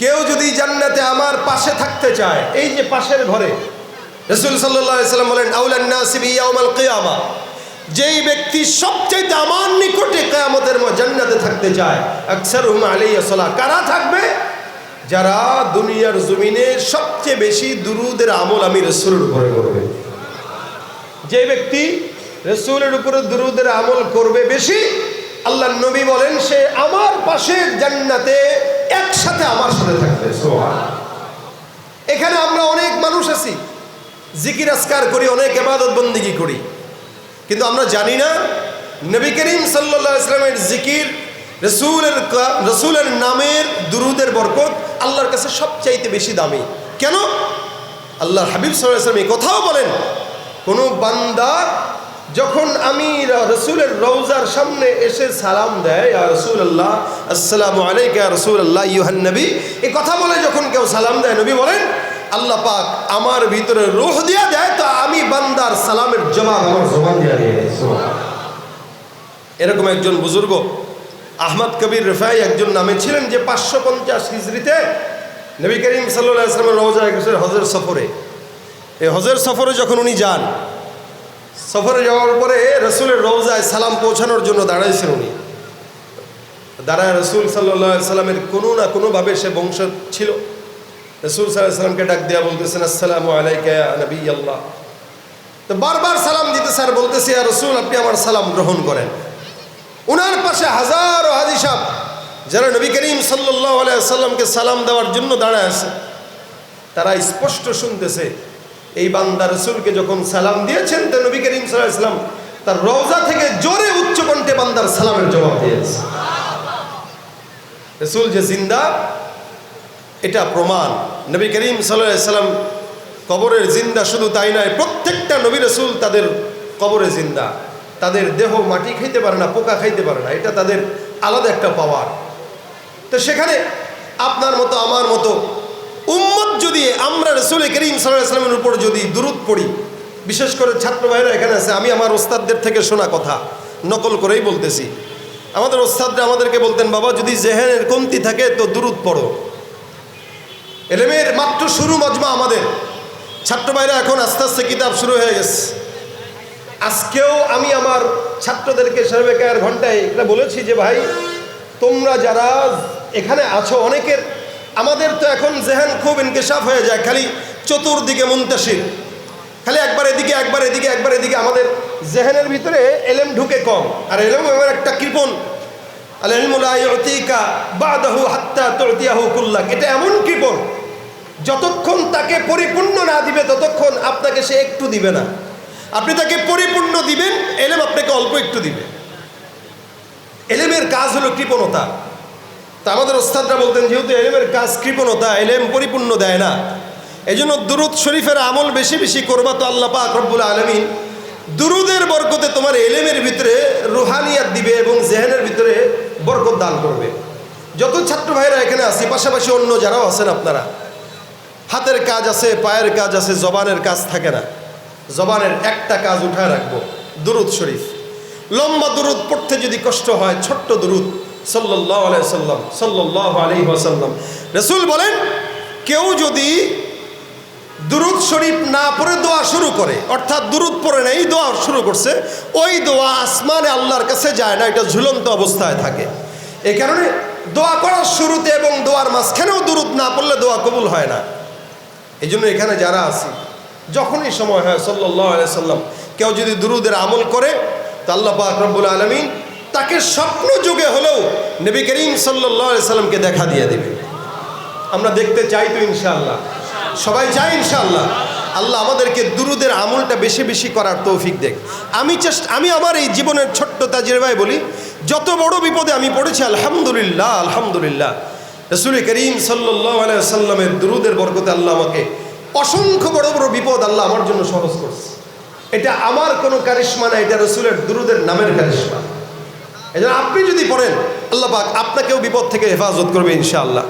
কেউ যদি জান্নাতে আমার পাশে থাকতে চায়, এই যে পাশের ঘরে, রসুল সাল্লাম বলেন আউলান নাসিবি ইয়াউমাল কিয়ামা। যেই ব্যক্তি সবচেয়ে আমার নিকটে কেয়ামতের জান্নাতে থাকতে চায় আকসার হুম আলাইয়া সালাহ। কারা থাকবে? যারা দুনিয়ার জমিনে সবচেয়ে বেশি দুরুদের আমল আমি রসুলের উপরে করবে। যে ব্যক্তি রসুলের উপরে দুরুদের আমল করবে বেশি আল্লাহ নবী বলেন, সে আমার পাশে জান্নাতে একসাথে আমার সাথে থাকবে এখানে আমরা অনেক মানুষ আছি, জিকির আসকার করি, অনেক এবাদত বন্দিগি করি। কিন্তু আমরা জানি না, নবী করিম সাল্লাহ ইসলামের জিকির রসুলের রসুলের নামের দুরুদের বরকত আল্লাহর কাছে সবচাইতে বেশি দামি। কেন? আল্লাহ হাবিব সাল্লাহ ইসলাম এই কথাও বলেন, কোনো বান্দা যখন আমি রসুলের রৌজার সামনে এসে সালাম দেয় রসুল আল্লাহ আসসালামু আলাইকা রসুল আল্লাহ ইউহান নবী। এই কথা বলে যখন কেউ সালাম দেয়, নবী বলেন, আল্লাহ পাক আমার ভিতরে রুহ দিয়া দেয়, তো আমি বান্দার সালামের জবাব আমার জবান দিয়া দিয়ে এরকম একজন বুজুর্গ, আহমদ কবির রেফাই একজন নামে ছিলেন যে পাঁচশো পঞ্চাশ হিজড়িতে নবী করিম সাল্লাহ ইসলামের রোজা হজের সফরে। এই হজের সফরে যখন উনি যান সফরে যাওয়ার পরে রসুলের রওজায় সালাম পৌঁছানোর জন্য দাঁড়াইছেন উনি। দাঁড়ায় রসুল সাল্লাহ সাল্লামের কোনো না কোনোভাবে সে বংশ ছিল। রসুল সাল্লাহ সাল্লামকে ডাক দেওয়া বলতেছেন, আসসালামু আলাইকা নবী আল্লাহ তো বারবার সালাম দিতে স্যার বলতেছে আর রসুল, আপনি আমার সালাম গ্রহণ করেন। উনার পাশে হাজারো হাজি সাহ যারা নবী করিম সাল্লাহ আলাইসাল্লামকে সালাম দেওয়ার জন্য দাঁড়ায় আছে, তারা স্পষ্ট শুনতেছে এই বান্দা রসুলকে যখন সালাম দিয়েছেন, তো নবী করিম সাল্লাহ ইসলাম তার রওজা থেকে জোরে উচ্চ কণ্ঠে বান্দার সালামের জবাব দিয়েছে। রসুল যে জিন্দা, এটা প্রমাণ। নবী করিম সাল্লাম কবরের জিন্দা শুধু তাই নয়, প্রত্যেকটা নবী রসুল তাদের কবরে জিন্দা। তাদের দেহ মাটি খাইতে পারে না, পোকা খাইতে পারে না, এটা তাদের আলাদা একটা পাওয়ার। তো সেখানে আপনার মতো, আমার মতো উম্মত যদি আমরা রসুল করিম সাল্লাহ ইসলামের উপর যদি দূরত পড়ি, বিশেষ করে ছাত্র ভাইরা এখানে আছে, আমি আমার ওস্তাদদের থেকে শোনা কথা, নকল করেই বলতেছি। আমাদের ওস্তাদরা আমাদেরকে বলতেন, বাবা, যদি জেহেনের কমতি থাকে তো দূরত পড়ো। এলেমের মাত্র শুরু মজমা আমাদের। ছাত্র ভাইরা এখন আস্তে আস্তে কিতাব শুরু হয়ে গেছে। আজকেও আমি আমার ছাত্রদেরকে সর্বেকার ঘন্টায় এটা বলেছি যে, ভাই, তোমরা যারা এখানে আছো, অনেকের আমাদের তো এখন জেহান খুব ইনকেশাফ হয়ে যায়, খালি চতুর্দিকে মুন্তাসির। খালি একবার এদিকে একবার এদিকে একবার এদিকে। আমাদের জেহানের ভিতরে এলেম ঢুকে কম। আর এলেম এবার একটা কৃপণ এটা এমন কৃপণ যতক্ষণ তাকে পরিপূর্ণ না দিবে, ততক্ষণ আপনাকে সে একটু দিবে না। আপনি তাকে পরিপূর্ণ দিবেন, এলেম আপনাকে অল্প একটু দিবে। এলেমের কাজ হলো কৃপণতা। আমাদের ওস্তাদরা বলতেন, যেহেতু এলেমের কাজ কৃপণতা, এলেম পরিপূর্ণ দেয় না এই জন্য দুরুদ শরীফের আমল বেশি বেশি করবা তো আল্লাহ পাক রব্বুল আলমিন। দুরুদের বরকতে তোমার এলেমের ভিতরে রুহানিয়াত দিবে এবং জেহেনের ভিতরে বরকত দান করবে। যত ছাত্র ভাইরা এখানে আছে, পাশাপাশি অন্য যারাও আছেন আপনারা, হাতের কাজ আছে, পায়ের কাজ আছে, জবানের কাজ থাকে না। জবানের একটা কাজ উঠায় রাখব, দুরুদ শরীফ। লম্বা দুরুদ পড়তে যদি কষ্ট হয়, ছোট্ট দুরুদ সাল্লাহ আলাইসাল্লাম সাল্লাহ আলি ওয়াসাল্লাম। রসুল বলেন, কেউ যদি দুরুদ শরীফ না পড়ে দোয়া শুরু করে, অর্থাৎ দুরুদ পড়ে নেই, দোয়া শুরু করছে, ওই দোয়া আসমানে আল্লাহর কাছে যায় না, এটা ঝুলন্ত অবস্থায় থাকে। এই কারণে দোয়া করার শুরুতে এবং দোয়ার মাঝখানেও দুরুদ না পড়লে দোয়া কবুল হয় না। এই জন্য এখানে যারা আছি, যখনই সময় হয় সাল্লাহ সাল্লাম কেউ যদি দুরুদের আমল করে, তা আল্লাহ পাক রব্বুল আলমিন তাকে স্বপ্ন যুগে হলেও নবী করিম সাল্লাহ সাল্লামকে দেখা দিয়ে দেবে। আমরা দেখতে চাই তো ইনশাআল্লাহ। সবাই চাই ইনশাআল্লাহ। আল্লাহ আমাদেরকে দুরুদের আমলটা বেশি বেশি করার তৌফিক দেখ আমি চেষ্টা, আমি আমার এই জীবনের ছোট্ট তাজিরভাই বলি, যত বড় বিপদে আমি পড়েছি, আলহামদুলিল্লাহ আলহামদুলিল্লাহ। রসুল করিম সাল্লামের দুরুদের বরকতে আল্লাহ আমাকে অসংখ্য বড় বড় বিপদ আল্লাহ আমার জন্য সহজ করছে। এটা আমার কোনো কারিশ্মা না, এটা রসুলের দুরুদের নামের কারিশ্মা। এই আপনি যদি পড়েন আল্লাহ পাক আপনাকেও বিপদ থেকে হেফাজত করবে ইনশাআল্লাহ।